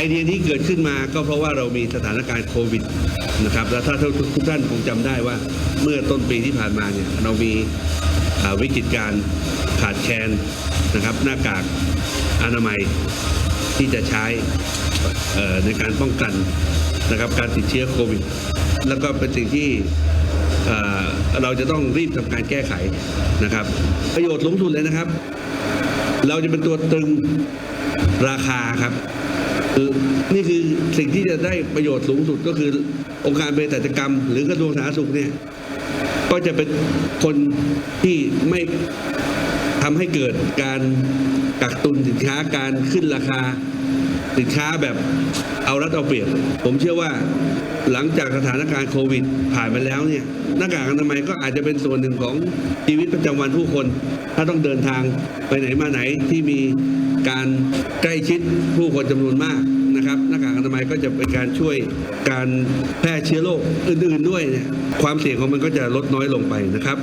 ไอเดียที่เกิดขึ้นมาก็เพราะว่าเรามีสถานการณ์โควิดนะครับแล้วถ้าทุกท่านคงจำได้ว่าเมื่อต้นปีที่ผ่านมาเนี่ยเรามีวิกฤตการขาดแคลนนะครับหน้ากากอนามัยที่จะใช้ในการป้องกันนะครับการติดเชื้อโควิด แล้วก็เป็นสิ่งที่เราจะต้องรีบทำการแก้ไขนะครับ ประโยชน์สูงสุดเลยนะครับ เราจะเป็นตัวตึงราคาครับ นี่คือสิ่งที่จะได้ประโยชน์สูงสุดก็คือองค์การเภสัชกรรม หรือกระทรวงสาธารณสุขเนี่ยก็จะเป็นคนที่ไม่ทำให้เกิดการกักตุนสินค้าการขึ้นราคาสินค้าแบบเอารัดเอาเปรียบ ผมเชื่อว่าหลังจากสถานการณ์โควิดผ่านไปแล้วเนี่ยหน้ากากอนามัยก็อาจจะเป็นส่วนหนึ่งของชีวิตประจำวันผู้คน ถ้าต้องเดินทางไปไหนมาไหนที่มี การใกล้ชิดผู้คนจำนวนมากนะครับหน้ากากอนามัยก็จะเป็นการช่วยการแพร่เชื้อโรคอื่น ๆ ด้วยเนี่ยความเสี่ยงของมันก็จะลดน้อยลงไปนะครับ